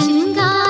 싫은가?